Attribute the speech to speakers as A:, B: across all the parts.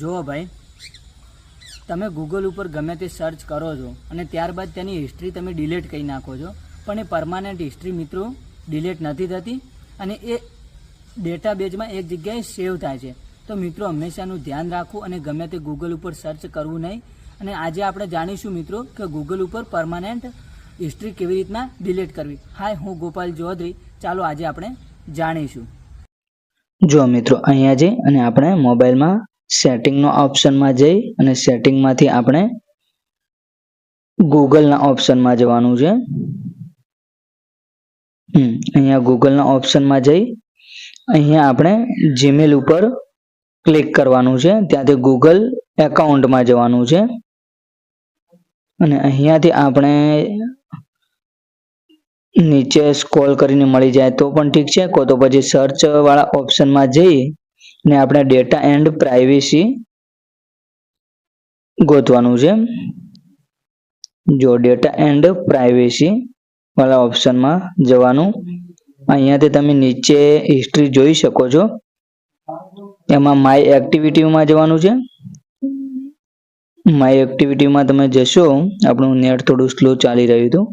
A: જુઓ ભાઈ, તમે ગૂગલ ઉપર ગમે તે સર્ચ કરો છો અને ત્યારબાદ તેની હિસ્ટ્રી તમે ડિલીટ કરી નાખો છો. પણ એ પરમાનન્ટ હિસ્ટ્રી મિત્રો ડિલીટ નથી થતી અને એ ડેટાબેઝમાં એક જગ્યાએ સેવ થાય છે. તો મિત્રો હંમેશાનું ધ્યાન રાખવું અને ગમે તે ગૂગલ ઉપર સર્ચ કરવું નહીં. અને આજે આપણે જાણીશું મિત્રો કે ગૂગલ ઉપર પરમાનન્ટ હિસ્ટ્રી કેવી રીતના ડિલીટ કરવી. હાય હું ગોપાલ ચૌધરી. ચાલો આજે આપણે જાણીશું.
B: જો મિત્રો અહીંયા જઈ અને આપણે મોબાઈલમાં સેટિંગનો ઓપ્શનમાં જઈ અને સેટિંગમાંથી આપણે ગૂગલના ઓપ્શનમાં જવાનું છે. હમ, અહીંયા ગૂગલના ઓપ્શનમાં જઈ, અહીંયા આપણે જીમેલ ઉપર ક્લિક કરવાનું છે. ત્યાંથી ગૂગલ એકાઉન્ટમાં જવાનું છે. અને અહીંયાથી આપણે નીચે સ્ક્રોલ કરીને મળી જાય તો પણ ઠીક છે. કો તો પછી સર્ચ વાળા ઓપ્શનમાં જઈ ને આપણે ડેટા એન્ડ પ્રાઇવેસી ગોતવાનું છે. જો ડેટા એન્ડ પ્રાઇવેસી વાળા ઓપ્શનમાં જવાનું, અહીંયાથી તમે નીચે હિસ્ટ્રી જોઈ શકો છો. એમાં માય એક્ટિવિટીમાં જવાનું છે. માય એક્ટિવિટીમાં તમે જશો, આપણું નેટ થોડું સ્લો ચાલી રહ્યું હતું.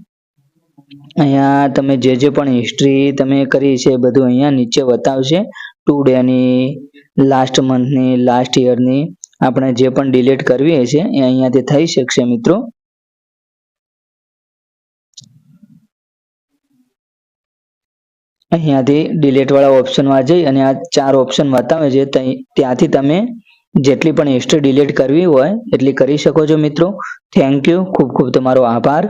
B: અહીંયા તમે જે જે પણ હિસ્ટ્રી તમે કરી છે બધું અહીંયા નીચે બતાવશે. ટુ ડેની લાસ્ટ મંથની લાસ્ટ યરની આપણે જે પણ ડિલીટ કરવી હશે એ અહીંયાથી થઈ શકશે મિત્રો. અહીંયાથી ડિલીટ વાળા ઓપ્શનમાં જઈ અને આ ચાર ઓપ્શન બતાવે છે ત્યાંથી તમે જેટલી પણ હિસ્ટ્રી ડિલીટ કરવી હોય એટલી કરી શકો છો મિત્રો. થેન્ક યુ ખૂબ ખૂબ તમારો આભાર.